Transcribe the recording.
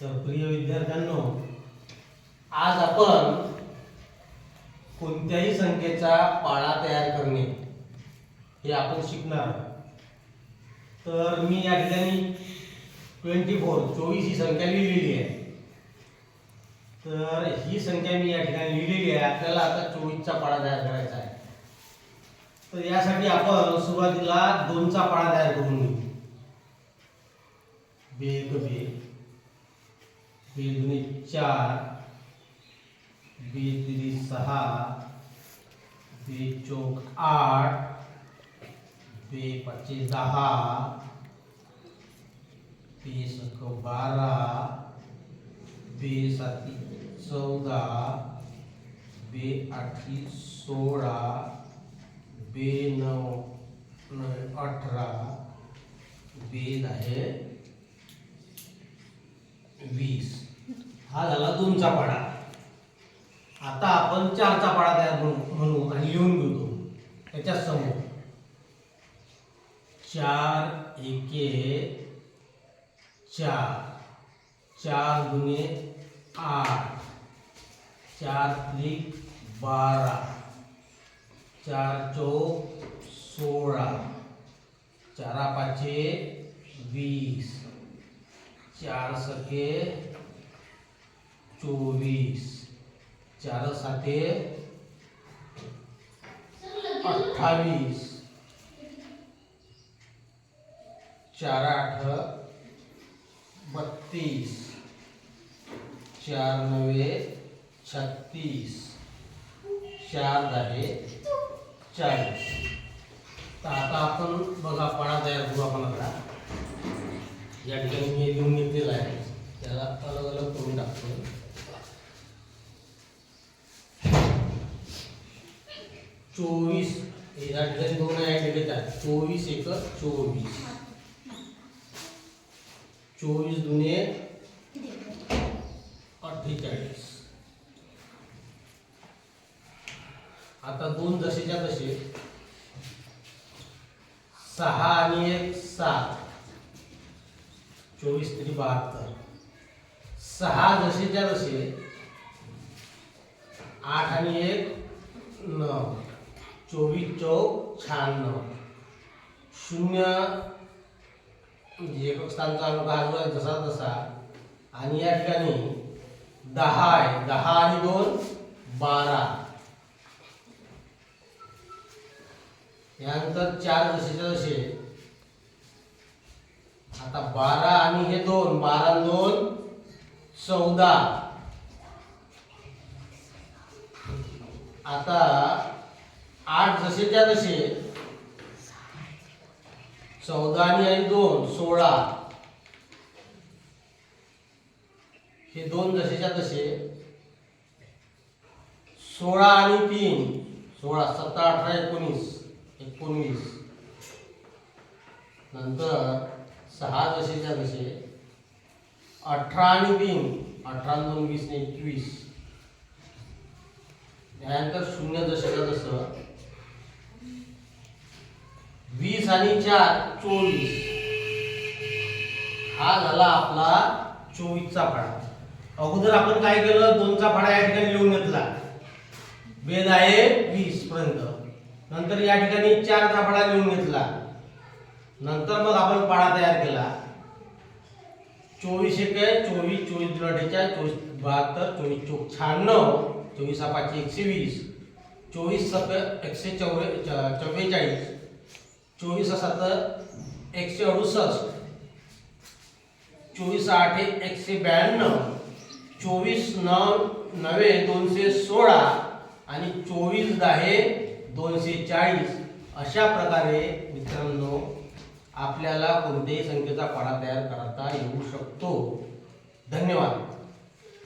तर प्रिय विद्यार्थ्यांनो आज आपण कोणत्याही संख्येचा पाळा तयार करणे हे आपण शिकणार तर मी या ठिकाणी ट्वेंटी फोर चोवीस ही संख्या लिहिलेली आहे. तर ही संख्या मी या ठिकाणी लिहिलेली आहे. आपल्याला आता चोवीसचा पाळा तयार करायचा आहे. तर यासाठी आपण सुरुवातीला दोनचा पाळा तयार करून घेऊ. बेग बे बेदुनी चार बेतिरी सहा बे चौक आठ बे पाचशे दहा बे सक बारा बे साती चौदा बे आठी सोळा बे नऊ नवे अठरा बे आहे वीस हा झाला दोनचा पाडा. आता आपण चारचा पाडा तयार म्हणू म्हणू आणि लिहून घेऊ तो. त्याच्यासमोर. चार एके चार. चार गुणे आठ. चार त्रिक बारा. चार चौक सोळा. चारा पाचे वीस. चार सके चोवीस. चार साते अठ्ठावीस. चार आठ बत्तीस. चार नवे छत्तीस. चार दहे चाळीस. तर आता आपण बघा पाळा तयार करू आपण आता या ठिकाणी मी लिहून घेतलेला आहे. चोवीस. या ठिकाणी दोन आहे डिलेट आहे चोवीस एक चोवीस. चोवीस दुने अठ्ठेचाळीस. आता दोन जसेच्या तसे सहा आणि एक सात. चोवीस तरी बहात्तर. सहा जसेच्या दशे आठ आणि एक नऊ. चोवीस चौक शहाण्णव. शून्य म्हणजे एकक स्थानचा अंक हा जो आहे जसा तसा. आणि या ठिकाणी दहा आहे. दहा आणि दोन बारा. यानंतर चार जसेच्या जसे आता बारा आणि हे दोन बारा दोन चौदा. आता जसेच्या जसे चौदा आणि आणि दोन सोळा. हे दोन जसेच्या तसे सोळा आणि तीन. सोळा सतरा अठरा एकोणीस. एकोणवीस. नंतर सहा जसेच्या दशे. अठरा आणि तीन. अठरा दोन वीस आणि एकवीस. त्यानंतर शून्य दशका जसं वीस आणि चार चोवीस. हा झाला आपला चोवीसचा फाडा अगोदर आपण काय केलं? दोनचा फाडा या ठिकाणी लिहून घेतला. बेद आहे वीस पर्यंत. नंतर या ठिकाणी चारचा फाडा लिहून घेतला. नंतर मग आपण पाडा तयार केला. चोवीस एक चोवीस चोवीस दोन अठ्ठेचाळीस चोवीस बहात्तर चोवीस चौक शहाण्णव चोवीस हा पाचशे एकशे वीस चोवीस सत एकशे चौवे च- चव्वेचाळीस चोवीस सात एकशे अडुसष्ट. चोवीस आठ एकशे ब्याण्णव. चोवीस नऊ नवे दोनशे सोळा. आणि चोवीस दहा दोनशे चाळीस. अशा प्रकारे मित्रांनो आपल्याला कोणत्याही संख्येचा पाडा तयार करता येऊ शकतो. धन्यवाद.